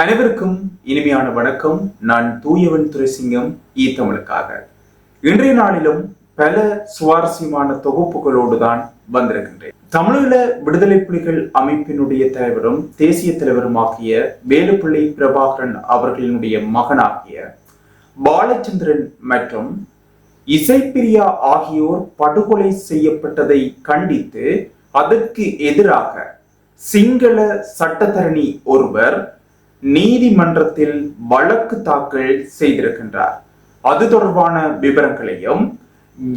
அனைவருக்கும் இனிமையான வணக்கம். நான் தூயவன் துரைசிங்கம் ஈ தமிழுக்காக இன்றைய நாளிலும் பல சுவாரஸ்யமான தொகுப்புகளோடு தான் வந்திருக்கின்றேன். தமிழீழ விடுதலை புலிகள் அமைப்பினுடைய தலைவரும் தேசிய தலைவருமாகிய வேலுப்பிள்ளை பிரபாகரன் அவர்களினுடைய மகனாகிய பாலச்சந்திரன் மற்றும் இசைப்பிரியா ஆகியோர் படுகொலை செய்யப்பட்டதை கண்டித்து அதற்கு எதிராக சிங்கள சட்டத்தரணி ஒருவர் நீதிமன்றத்தில் வழக்கு தாக்கல் செய்திருக்கின்றார். அது தொடர்பான விவரங்களையும்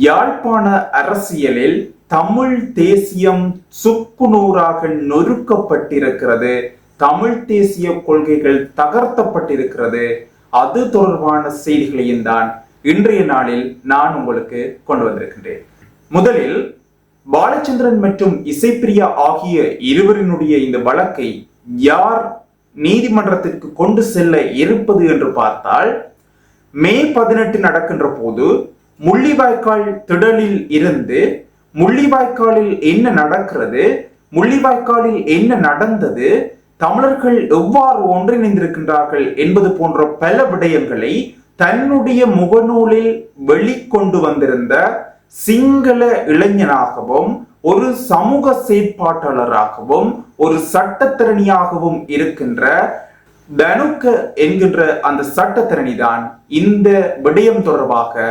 யாழ்ப்பாண அரசியலில் தமிழ் தேசியம் சுக்குநூறாக நொறுக்கப்பட்டிருக்கிறது தமிழ் தேசிய கொள்கைகள் தகர்த்தப்பட்டிருக்கிறது அது தொடர்பான செய்திகளையும் தான் இன்றைய நாளில் நான் உங்களுக்கு கொண்டு வந்திருக்கின்றேன். முதலில் பாலச்சந்திரன் மற்றும் இசைப்பிரியா ஆகிய இருவரினுடைய இந்த வழக்கை யார் நீதிமன்றத்திற்கு கொண்டு செல்ல இருப்பது என்று பார்த்தால் மே பதினெட்டு நடக்கின்ற போது முள்ளிவாய்க்கால் திடலில் இருந்து முள்ளிவாய்க்காலில் என்ன நடக்கிறது முள்ளிவாய்க்காலில் என்ன நடந்தது தமிழர்கள் எவ்வாறு ஒன்றிணைந்திருக்கின்றார்கள் என்பது போன்ற பல விடயங்களை தன்னுடைய முகநூலில் வெளிக்கொண்டு வந்திருந்த சிங்கள இளைஞனாகவும் ஒரு சமூக செயற்பாட்டாளராகவும் ஒரு சட்டத்திறனியாகவும் இருக்கின்ற தனுக்க என்கின்ற அந்த சட்டத்திறனி தான் இந்த விடயம் தொடர்பாக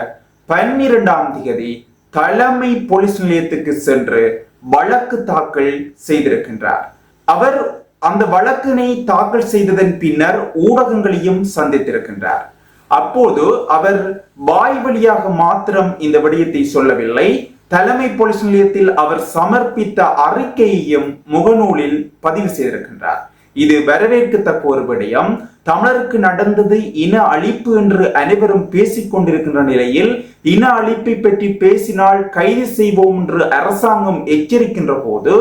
பன்னிரெண்டாம் தேதி தலைமை போலீஸ் நிலையத்துக்கு சென்று வழக்கு தாக்கல் செய்திருக்கின்றார். அவர் அந்த வழக்கினை தாக்கல் செய்ததன் பின்னர் ஊடகங்களையும் சந்தித்திருக்கின்றார். அப்போது அவர் வாய் வழியாக மாத்திரம் இந்த விடயத்தை சொல்லவில்லை. தலைமை போலீஸ் நிலையத்தில் அவர் சமர்ப்பித்த அறிக்கையையும் முகநூலில் பதிவு செய்திருக்கின்றார். இது வரவேற்கத்தக்க ஒரு விடயம். தமிழருக்கு நடந்தது இன அழிப்பு என்று அனைவரும் பேசிக் கொண்டிருக்கின்ற நிலையில் இன அழிப்பை பற்றி பேசினால் கைது செய்வோம் என்று அரசாங்கம் எச்சரிக்கின்ற போது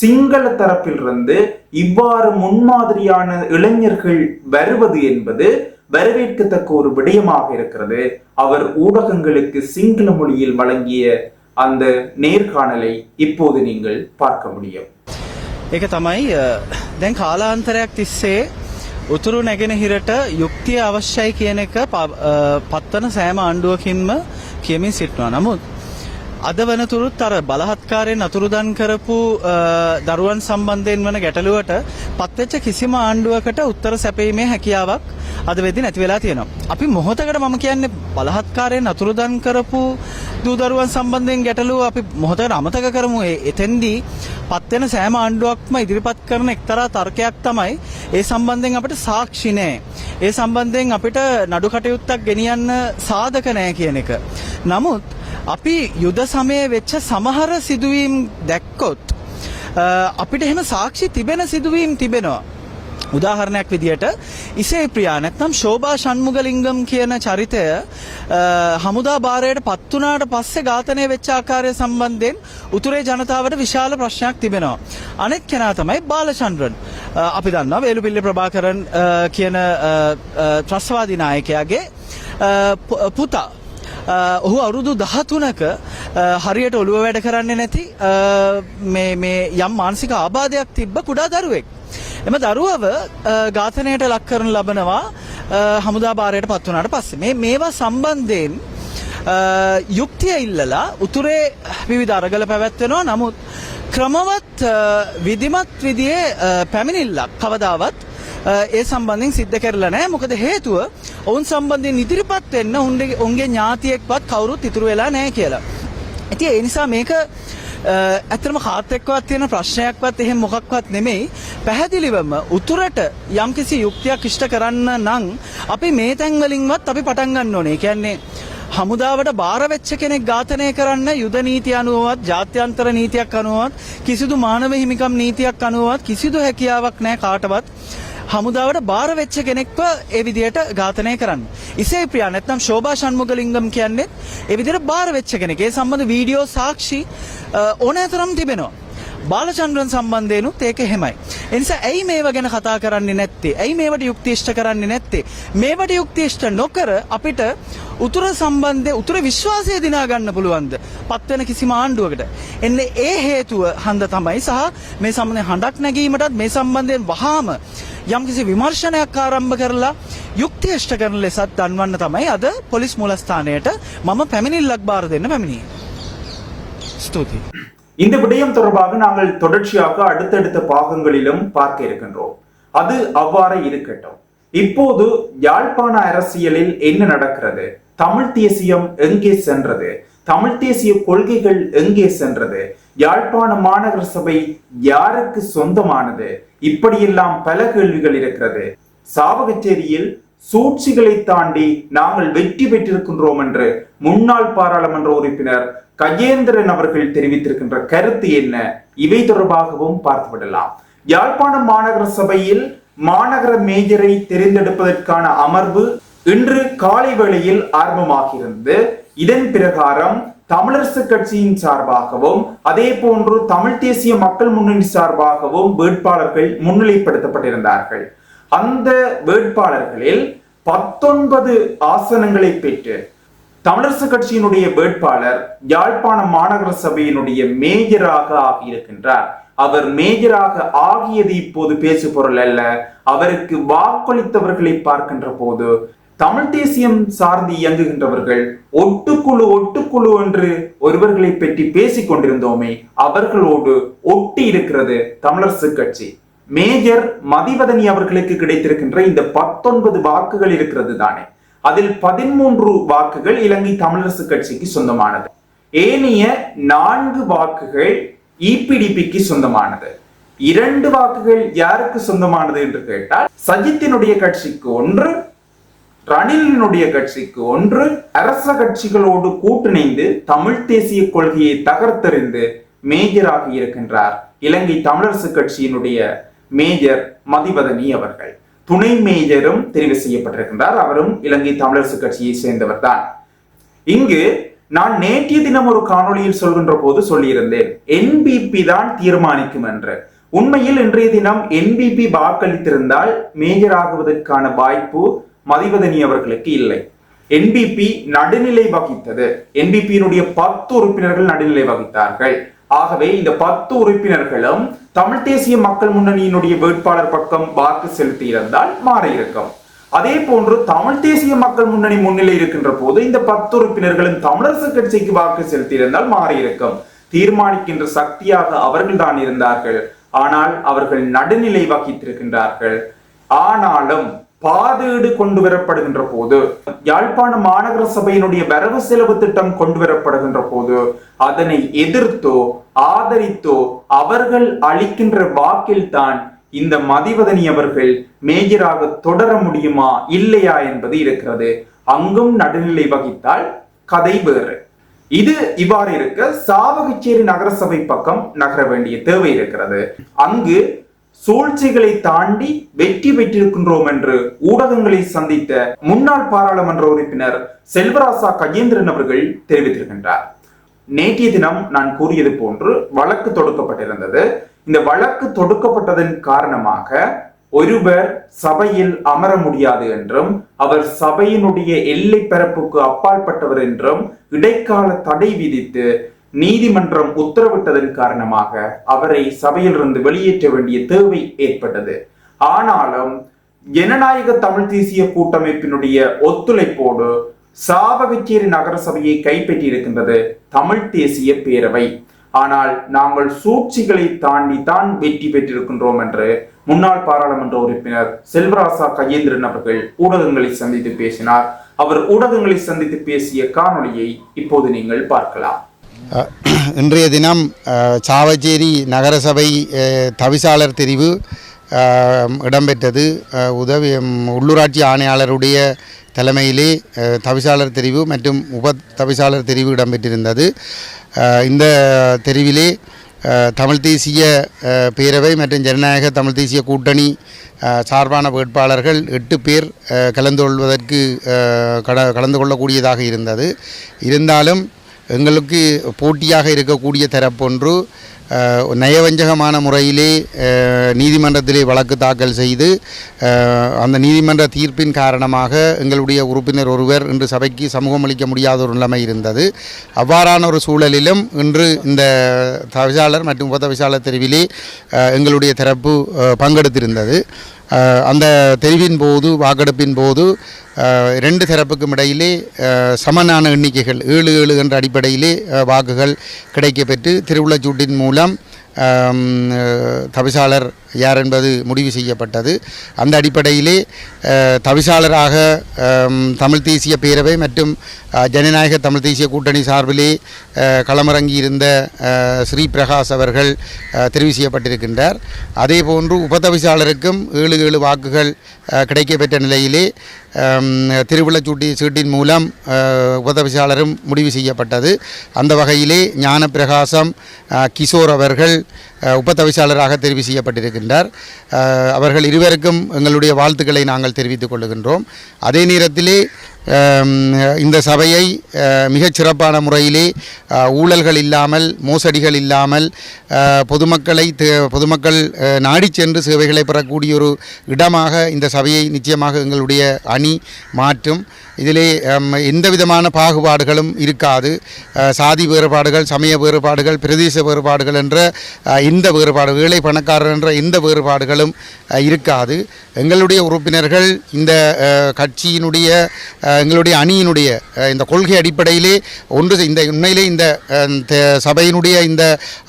சிங்கள தரப்பிலிருந்து இவ்வாறு முன்மாதிரியான இளைஞர்கள் வருவது என்பது வரவேற்கத்தக்க ஒரு விடயமாக இருக்கிறது. அவர் ஊடகங்களுக்கு சிங்கள மொழியில் வழங்கிய அந்த நேர்காணலை இப்போது நீங்கள் பார்க்க முடியும் ඒක තමයි අ, දැන් කාලාන්තරයක් තිස්සේ උතුරු නැගෙනහිරට යුක්තිය අවශ්‍යයි කියන එක ප- අ, පත්වන සෑම ආණ්ඩුවකින්ම කියමින් සිටනවා. නමුත් අද වනතුරුත් අර බලහත්කාරයෙන් අතුරුදන් කරපු අ, දරුවන් සම්බන්ධයෙන් වන ගැටලුවට පත්වෙච්ච කිසිම ආණ්ඩුවකට උත්තර සැපීමේ හැකියාවක් අද වෙදි නැති වෙලා තියෙනවා. අපි මොහොතකට මම කියන්නේ බලහත්කාරයෙන් අතුරුදන් කරපු දූ දරුවන් සම්බන්ධයෙන් ගැටලුව අපි මොහොතකට අමතක කරමු. ඒ- එතෙන්දී පත්වෙන සෑම ආණ්ඩුවක්ම ඉදිරිපත් කරන එක්තරා තර්කයක් තමයි ඒ සම්බන්ධයෙන් අපිට සාක්ෂි නෑ. ඒ සම්බන්ධයෙන් අපිට නඩු කටයුත්තක් ගෙනියන්න සාධක නෑ කියන එක. නමුත් අපි යුද සමය වෙච්ච සමහර සිදුවීම් දැක්කොත් අ, අපිට එහෙම සාක්ෂි තිබෙන සිදුවීම් තිබෙනවා. උදාහරණයක් විදියට ඉසේ ප්‍රියා නැත්නම් ශෝභා ෂන්මුගලිංගම් කියන චරිතය අ, හමුදා භාරයට පත් වුණාට පස්සේ ඝාතනය වෙච්ච ආකාරය සම්බන්ධයෙන් උතුරේ ජනතාවට විශාල ප්‍රශ්නයක් තිබෙනවා. අනෙක් කෙනා තමයි බාලචන්ද්‍රන්. අ, අපි දන්නවා වේලුපිල්ල ප්‍රභාකරන් අ, කියන අ, අ, ත්‍රස්වාදී නායකයාගේ අ, පු- පුතා. අ, ඔහු අවුරුදු දහතුනක හරියට ඔළුව වැඩ කරන්නේ නැති අ, මේ මේ යම් මානසික ආබාධයක් තිබ්බ කුඩා දරුවෙක්. එම දරුවව අ, ඝාතනයට ලක් කරන ලබනවා අ, හමුදා භාරයට පත් වුණාට පස්සේ. මේ මේවා සම්බන්ධයෙන් අ, යුක්තිය ඉල්ලලා උතුරේ විවිධ අරගල පැවැත්වෙනවා. නමුත් ක්‍රමවත් අ, විධිමත් විදියේ අ, පැමිණිල්ලක් කවදාවත් අ, ඒ සම්බන්ධයෙන් සිද්ධ කරලා නැහැ. මොකද හේතුව ඔවුන් සම්බන්ධයෙන් ඉදිරිපත් වෙන්න උන්ගේ උන්ගේ ඥාතියෙක්වත් කවුරුත් ඉතුරු වෙලා නැහැ කියලා. ඉතින් ඒ නිසා මේක අ, ඇත්තටම කාත් එක්කවත් තියෙන ප්‍රශ්නයක්වත් එහෙම මොකක්වත් නෙමෙයි පැහැදිලිවම උතුරට යම්කිසි යුක්තියක් ඉෂ්ට කරන්න නම් අපි මේ තැන් වලින්වත් අපි පටන් ගන්න ඕනේ. ඒ කියන්නේ හමුදාවට බාර වෙච්ච කෙනෙක් ඝාතනය කරන්න යුද නීති අනුවවත් ජාත්‍යන්තර නීතියක් අනුවවත් කිසිදු මානව හිමිකම් නීතියක් අනුවවත් කිසිදු හැකියාවක් නැහැ කාටවත් හමුදාවට බාර වෙච්ච කෙනෙක්ව ඒ විදිහට ඝාතනය කරන්න. ඉසේ ප්‍රියා නැත්නම් ශෝභා ෂන්මුගලිංගම් කියන්නේ ඒ විදිහට බාර වෙච්ච කෙනෙක්. ඒ සම්බන්ධ වීඩියෝ සාක්ෂි අ, ඕනෑ තරම් තිබෙනවා. බාලචන්ද්‍රන් සම්බන්ධයනුත් ඒක එහෙමයි. එනිසා ඇයි මේව ගැන කතා කරන්නේ නැත්තේ. ඇයි මේවට යුක්තිෂ්ට කරන්නේ නැත්තේ. මේවට යුක්තිෂ්ට නොකර අපිට උතුර සම්බන්ධය උතුර විශ්වාසය දිනා ගන්න පුළුවන්ද. පත්වෙන කිසිම ආණ්ඩුවකට. එන්න ඒ හේතුව හන්ද තමයි සහ මේ සම්බන්ධය හඬක් නැගීමටත් මේ සම්බන්ධයෙන් වහාම යම්කිසි විමර්ශනයක් ආරම්භ කරලා යුක්තිෂ්ට කරන ලෙසත් දන්වන්න තමයි අද පොලිස් මුලස්ථානයට මම පැමිණිල්ලක් බාර දෙන්න පැමිණියේ. ස්තුතියි. இந்த விடயம் தொடர்பாக நாங்கள் தொடர்ச்சியாக அடுத்தடுத்த பாகங்களிலும் பார்க்க இருக்கின்றோம். அது அவ்வாறே இருக்கட்டும். இப்போது யாழ்ப்பாண அரசியலில் என்ன நடக்கிறது? தமிழ் தேசியம் எங்கே சென்றது? தமிழ் தேசிய கொள்கைகள் எங்கே சென்றது? யாழ்ப்பாண மாநகர சபை யாருக்கு சொந்தமானது? இப்படியெல்லாம் பல கேள்விகள் இருக்கிறது. சாவகச்சேரியில் சூழ்ச்சிகளை தாண்டி நாங்கள் வெற்றி பெற்றிருக்கின்றோம் என்று முன்னாள் பாராளுமன்ற உறுப்பினர் கஜேந்திரன் அவர்கள் தெரிவித்திருக்கின்ற கருத்து என்ன? இவை தொடர்பாகவும் பார்த்துவிடலாம் யாழ்ப்பாணம் மாநகர சபையில் மாநகர மேஜரை தெரிந்தெடுப்பதற்கான அமர்வு இன்று காலை வேளையில் ஆரம்பமாகிறது இதன் பிரகாரம் தமிழரசு கட்சியின் சார்பாகவும் அதே போன்று தமிழ் தேசிய மக்கள் முன்னணி சார்பாகவும் வேட்பாளர்கள் முன்னிலைப்படுத்தப்பட்டிருந்தார்கள். அந்த வேட்பாளர்களில் பத்தொன்பது ஆசனங்களை பெற்று தமிழரசு கட்சியினுடைய வேட்பாளர் யாழ்ப்பாண மாநகர சபையினுடைய மேஜராக ஆகியிருக்கின்றார். அவர் மேஜராக ஆகியது இப்போது பேசு பொருள் அல்ல. அவருக்கு வாக்களித்தவர்களை பார்க்கின்ற போது தமிழ் தேசியம் சார்ந்து இயங்குகின்றவர்கள் ஒட்டுக்குழு ஒட்டுக்குழு என்று ஒருவர்களை பற்றி பேசிக் கொண்டிருந்தோமே அவர்களோடு ஒட்டி இருக்கிறது தமிழரசு கட்சி. மேஜர் மதிவதனி அவர்களுக்கு கிடைத்திருக்கின்ற இந்த பத்தொன்பது வாக்குகள் இருக்கிறது தானே அதில் பதிமூன்று வாக்குகள் இலங்கை தமிழரசு கட்சிக்கு சொந்தமானது. ஏனைய நான்கு வாக்குகள் இபிடிபிக்கு சொந்தமானது. இரண்டு வாக்குகள் யாருக்கு சொந்தமானது என்று கேட்டால் சஜித்தினுடைய கட்சிக்கு ஒன்று ரணிலினுடைய கட்சிக்கு ஒன்று அரச கட்சிகளோடு கூட்டிணைந்து தமிழ் தேசிய கொள்கையை தகர்த்தெறிந்து மேஜராக இருக்கின்றார் இலங்கை தமிழரசு கட்சியினுடைய மேஜர் மதிவதனி அவர்கள். துணை மேஜரும் தெரிவு செய்யப்பட்டிருக்கின்றார். அவரும் இலங்கை தமிழரசு கட்சியை சேர்ந்தவர் தான் இங்கு நான் நேற்றைய தினம் ஒரு காணொளியில் சொல்கின்ற போது சொல்லியிருந்தேன். என்பிபி தான் தீர்மானிக்கும் என்று. உண்மையில் இன்றைய தினம் என்பிபி வாக்களித்திருந்தால் மேஜர் ஆகுவதற்கான வாய்ப்பு மதிவதனி அவர்களுக்கு இல்லை. என்பிபி நடுநிலை வகித்தது. என்பிபியினுடைய பத்து உறுப்பினர்கள் நடுநிலை வகித்தார்கள். ஆகவே இந்த பத்து உறுப்பினர்களும் தமிழ் தேசிய மக்கள் முன்னணியினுடைய வேட்பாளர் பக்கம் வாக்கு செலுத்தி இருந்தால் மாற இருக்கும். அதே போன்று தமிழ் தேசிய மக்கள் முன்னணி முன்னிலை இருக்கின்ற போது இந்த பத்து உறுப்பினர்களும் தமிழரசு கட்சிக்கு வாக்கு செலுத்தியிருந்தால் மாறி இருக்கும். தீர்மானிக்கின்ற சக்தியாக அவர்கள் தான் இருந்தார்கள். ஆனால் அவர்கள் நடுநிலை வகித்திருக்கின்றார்கள். ஆனாலும் பாதேடு கொண்டு வரப்படுகின்ற போது யாழ்ப்பாண மாநகர சபையினுடைய வரவு செலவு திட்டம் கொண்டு வரப்படுகின்ற போது அதனை எதிர்த்தோ ஆதரித்தோ அவர்கள் அளிக்கின்ற வாக்கில் தான் இந்த மதிவதனி அவர்கள் மேஜராக தொடர முடியுமா இல்லையா என்பது இருக்கிறது. அங்கும் நடுநிலை வகித்தால் கதை வேறு. இது இவ்வாறு இருக்க சாவகச்சேரி நகரசபை பக்கம் நகர வேண்டிய தேவை இருக்கிறது. அங்கு சூழ்ச்சிகளை தாண்டி வெற்றி பெற்றிருக்கின்றோம் என்று ஊடகங்களை சந்தித்த முன்னாள் பாராளுமன்ற உறுப்பினர் செல்வராசா கஜேந்திரன் அவர்கள் தெரிவித்திருக்கின்றார். நேற்றைய தினம் நான் கூறியது போன்று வழக்கு தொடுக்கப்பட்டிருந்தது. இந்த வழக்கு தொடுக்கப்பட்டதன் காரணமாக ஒருவர் சபையில் அமர முடியாது என்றும் அவர் சபையினுடைய எல்லை பரப்புக்கு அப்பாற்பட்டவர் என்றும் இடைக்கால தடை விதித்து நீதிமன்றம் உத்தரவிட்டதன் காரணமாக அவரை சபையிலிருந்து வெளியேற்ற வேண்டிய தேவை ஏற்பட்டது. ஆனாலும் ஜனநாயக தமிழ் தேசிய கூட்டமைப்பினுடைய ஒத்துழைப்போடு சாவகச்சேரி நகர சபையை கைப்பற்றி தமிழ் தேசிய பேரவை. ஆனால் நாங்கள் சூழ்ச்சிகளை தாண்டி தான் வெற்றி பெற்றிருக்கின்றோம் என்று முன்னாள் பாராளுமன்ற உறுப்பினர் செல்வராசா கஜேந்திரன் அவர்கள் ஊடகங்களை சந்தித்து பேசினார். அவர் ஊடகங்களை சந்தித்து பேசிய காணொளியை இப்போது நீங்கள் பார்க்கலாம். இன்றைய தினம் சாவச்சேரி நகரசபை தவிசாளர் தெரிவு இடம்பெற்றது. உதவி உள்ளூராட்சி ஆணையாளருடைய தலைமையிலே தவிசாளர் தெரிவு மற்றும் உப தவிசாளர் தெரிவு இடம்பெற்றிருந்தது. இந்த தெரிவிலே தமிழ் தேசிய பேரவை மற்றும் ஜனநாயக தமிழ் தேசிய கூட்டணி சார்பான வேட்பாளர்கள் எட்டு பேர் கலந்து கொள்வதற்கு கட கலந்து கொள்ளக்கூடியதாக இருந்தது. இருந்தாலும் எங்களுக்கு போட்டியாக இருக்கக்கூடிய தரப்பொன்று நயவஞ்சகமான முறையிலே நீதிமன்றத்திலே வழக்கு தாக்கல் செய்து அந்த நீதிமன்ற தீர்ப்பின் காரணமாக எங்களுடைய உறுப்பினர் ஒருவர் இன்று சபைக்கு சமூகம் அளிக்க முடியாத ஒரு நிலைமை இருந்தது. அவ்வாறான ஒரு சூழலிலும் இன்று இந்த தவிசாளர் மற்றும் உபதவிசாளர் தெரிவிலே தெருவிலே எங்களுடைய தரப்பு பங்கெடுத்திருந்தது. அந்த தெரிவின் போது வாக்கெடுப்பின் போது ரெண்டு தரப்புக்கும் இடையிலே சமனான எண்ணிக்கைகள் ஏழு ஏழு என்ற அடிப்படையிலே வாக்குகள் கிடைக்கப்பெற்று திருவிழச்சூட்டின் மூலம் தவிசாளர் யார் என்பது முடிவு செய்யப்பட்டது. அந்த அடிப்படையிலே தவிசாளராக தமிழ் தேசிய பேரவை மற்றும் ஜனநாயக தமிழ் தேசிய கூட்டணி சார்பிலே களமிறங்கியிருந்த களமிறங்கி இருந்த ஸ்ரீ பிரகாஷ் அவர்கள் தெரிவு செய்யப்பட்டிருக்கின்றார். அதே போன்று உபதவிசாளருக்கும் ஏழு ஏழு வாக்குகள் கிடைக்கப்பெற்ற நிலையிலே திருவிழச்சூட்டி சீட்டின் மூலம் உபதவிசாளரும் முடிவு செய்யப்பட்டது. அந்த வகையிலே ஞானப்பிரகாசம் கிஷோர் அவர்கள் அஹ், தெரிவு செய்யப்பட்டிருக்கின்றார். அவர்கள் இருவருக்கும் எங்களுடைய வாழ்த்துக்களை நாங்கள் தெரிவித்துக் கொள்ளுகின்றோம். அதே நேரத்திலே இந்த சபையை மிகச் சிறப்பான முறையிலே ஊழல்கள் இல்லாமல் மோசடிகள் இல்லாமல் பொதுமக்களை தே- பொதுமக்கள் நாடி சென்று சேவைகளை பெறக்கூடிய ஒரு இடமாக இந்த சபையை நிச்சயமாக எங்களுடைய அணி மாற்றும். இதிலே எந்த விதமான பாகுபாடுகளும் இருக்காது. சாதி வேறுபாடுகள் சமய வேறுபாடுகள் பிரதேச வேறுபாடுகள் என்ற இந்த வேறுபாடு ஏழை பணக்காரர் என்ற எந்த வேறுபாடுகளும் இருக்காது. எங்களுடைய உறுப்பினர்கள் இந்த கட்சியினுடைய எங்களுடைய அணியினுடைய இந்த கொள்கை அடிப்படையிலே ஒன்று இந்த உண்மையிலே இந்த சபையினுடைய இந்த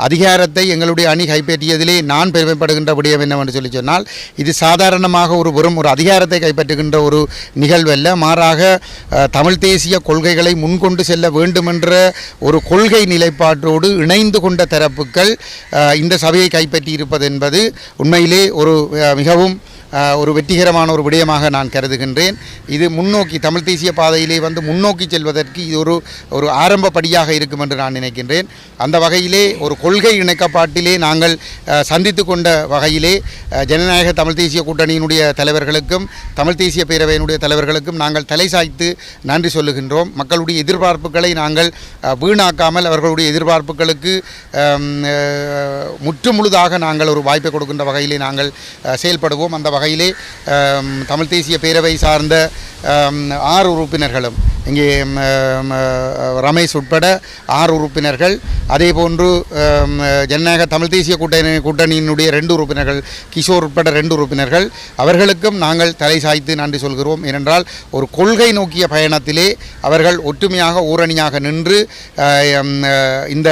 அதிகாரத்தை எங்களுடைய அணி கைப்பற்றியதிலே நான் பெருமைப்படுகின்ற விடயம் என்னவென்று சொல்லி சொன்னால் இது சாதாரணமாக ஒரு வெறும் ஒரு அதிகாரத்தை கைப்பற்றுகின்ற ஒரு நிகழ்வல்ல. மாறாக தமிழ் தேசிய கொள்கைகளை முன்கொண்டு செல்ல வேண்டுமென்ற ஒரு கொள்கை நிலைப்பாட்டோடு இணைந்து கொண்ட தரப்புகள் இந்த சபையை கைப்பற்றி இருப்பது என்பது உண்மையிலே ஒரு மிகவும் ஒரு வெற்றிகரமான ஒரு விடயமாக நான் கருதுகின்றேன். இது முன்னோக்கி தமிழ் தேசிய பாதையிலே வந்து முன்னோக்கி செல்வதற்கு இது ஒரு ஒரு ஆரம்ப படியாக இருக்கும் என்று நான் நினைக்கின்றேன். அந்த வகையிலே ஒரு கொள்கை இணக்கப்பாட்டிலே நாங்கள் சந்தித்து கொண்ட வகையிலே ஜனநாயக தமிழ் தேசிய கூட்டணியினுடைய தலைவர்களுக்கும் தமிழ் தேசிய பேரவையினுடைய தலைவர்களுக்கும் நாங்கள் தலை சாய்த்து நன்றி சொல்லுகின்றோம். மக்களுடைய எதிர்பார்ப்புகளை நாங்கள் வீணாக்காமல் அவர்களுடைய எதிர்பார்ப்புகளுக்கு முற்று முழுதாக முற்றுமுழுதாக நாங்கள் ஒரு வாய்ப்பை கொடுக்கின்ற வகையிலே நாங்கள் செயல்படுவோம். அந்த வகையிலே தமிழ் தேசிய பேரவை சார்ந்த ஆறு உறுப்பினர்களும். இங்கே ரமேஷ் உட்பட ஆறு உறுப்பினர்கள். அதே போன்று ஜனநாயக தமிழ் தேசிய கூட்டணி கூட்டணியினுடைய ரெண்டு உறுப்பினர்கள் கிஷோர் உட்பட ரெண்டு உறுப்பினர்கள். அவர்களுக்கும் நாங்கள் தலை சாய்த்து நன்றி சொல்கிறோம். ஏனென்றால் ஒரு கொள்கை நோக்கிய பயணத்திலே அவர்கள் ஒற்றுமையாக ஊரணியாக நின்று இந்த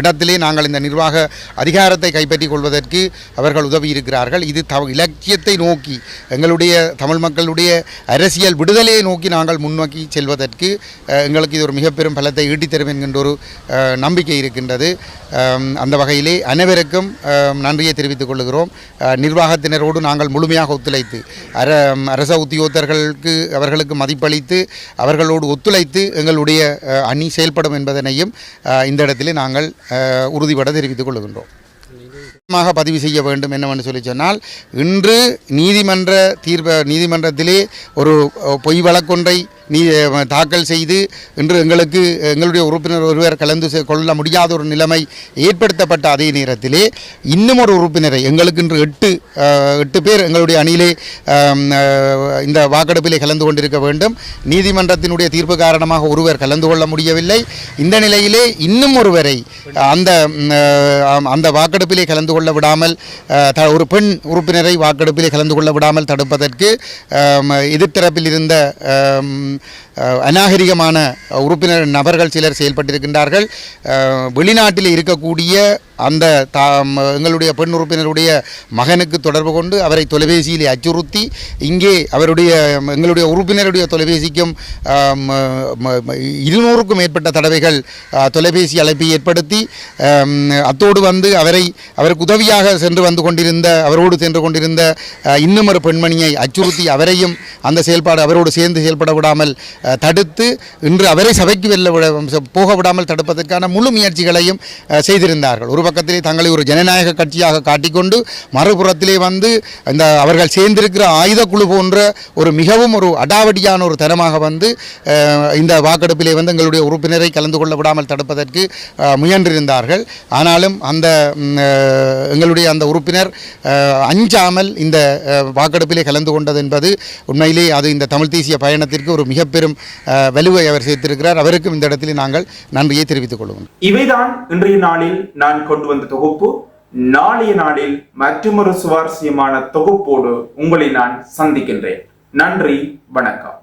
இடத்திலே நாங்கள் இந்த நிர்வாக அதிகாரத்தை கைப்பற்றிக் கொள்வதற்கு அவர்கள் உதவி இருக்கிறார்கள். இது த இலக்கியத்தை நோக்கி எங்களுடைய தமிழ் மக்களுடைய அரசியல் விடுதலையை நோக்கி நாங்கள் முன்னோக்கி செல்வதற்கு எங்களுக்கு இது ஒரு மிக பெரும் பலத்தை ஈட்டித்தரும் என்கின்ற ஒரு நம்பிக்கை இருக்கின்றது. அந்த வகையிலே அனைவருக்கும் நன்றியை தெரிவித்துக் கொள்கிறோம். நிர்வாகத்தினரோடு நாங்கள் முழுமையாக ஒத்துழைத்து அர அரச உத்தியோகத்தர்களுக்கு அவர்களுக்கு மதிப்பளித்து அவர்களோடு ஒத்துழைத்து எங்களுடைய அணி செயல்படும் என்பதனையும் இந்த இடத்திலே நாங்கள் உறுதிபட தெரிவித்துக் கொள்கின்றோம். மாக பதிவு செய்ய வேண்டும் என்னவென்று சொல்லி சொன்னால் இன்று நீதிமன்ற தீர்ப்ப நீதிமன்றத்திலே ஒரு பொய் வழக்கொன்றை நீ தாக்கல் செய்து இன்று எங்களுக்கு எங்களுடைய உறுப்பினர் ஒருவர் கலந்து கொள்ள முடியாத ஒரு நிலைமை ஏற்படுத்தப்பட்ட அதே நேரத்திலே இன்னும் ஒரு உறுப்பினரை எங்களுக்கு இன்று எட்டு எட்டு பேர் எங்களுடைய அணியிலே இந்த வாக்கெடுப்பிலே கலந்து கொண்டிருக்க வேண்டும். நீதிமன்றத்தினுடைய தீர்ப்பு காரணமாக ஒருவர் கலந்து கொள்ள முடியவில்லை. இந்த நிலையிலே இன்னும் ஒருவரை அந்த அந்த வாக்கெடுப்பிலே கலந்து கொள்ள விடாமல் ஒரு பெண் உறுப்பினரை வாக்கெடுப்பிலே கலந்து கொள்ள விடாமல் தடுப்பதற்கு எதிர்த்தரப்பில் இருந்த அநாகரிகமான உறுப்பினர் நபர்கள் சிலர் செயல்பட்டிருக்கின்றார்கள். வெளிநாட்டில் இருக்கக்கூடிய அந்த தாம் எங்களுடைய பெண் உறுப்பினருடைய மகனுக்கு தொடர்பு கொண்டு அவரை தொலைபேசியில் அச்சுறுத்தி இங்கே அவருடைய எங்களுடைய உறுப்பினருடைய தொலைபேசிக்கும் இருநூறுக்கும் மேற்பட்ட தடவைகள் தொலைபேசி அழைப்பை ஏற்படுத்தி அத்தோடு வந்து அவரை அவருக்கு உதவியாக சென்று வந்து கொண்டிருந்த அவரோடு சென்று கொண்டிருந்த இன்னும் ஒரு பெண்மணியை அச்சுறுத்தி அவரையும் அந்த செயல்பாடு அவரோடு சேர்ந்து செயல்பட விடாமல் தடுத்து இன்று அவரை சபைக்கு வெல்ல விட போக விடாமல் தடுப்பதற்கான முழு முயற்சிகளையும் செய்திருந்தார்கள். ஒரு பக்கத்திலே தங்களை ஒரு ஜனநாயக கட்சியாக காட்டிக்கொண்டு மறுபுறத்திலே வந்து இந்த அவர்கள் சேர்ந்திருக்கிற ஆயுத குழு போன்ற ஒரு மிகவும் ஒரு அடாவடியான ஒரு தரமாக வந்து இந்த வாக்கெடுப்பிலே வந்து எங்களுடைய உறுப்பினரை கலந்து கொள்ள விடாமல் தடுப்பதற்கு முயன்றிருந்தார்கள். ஆனாலும் அந்த எங்களுடைய அந்த உறுப்பினர் அஞ்சாமல் இந்த வாக்கெடுப்பிலே கலந்து கொண்டது என்பது உண்மையிலே அது இந்த தமிழ் தேசிய பயணத்திற்கு ஒரு மிகப்பெரும் பெரும் அஹ், வலுவை அவர் சேர்த்திருக்கிறார். அவருக்கும் இந்த இடத்திலே நாங்கள் நன்றியை தெரிவித்துக் கொள்வோம். இவைதான் இன்றைய நாளில் நான் கொண்டு வந்த தொகுப்பு. நாளைய நாளில் மற்றொரு சுவாரஸ்யமான தொகுப்போடு உங்களை நான் சந்திக்கின்றேன். நன்றி வணக்கம்.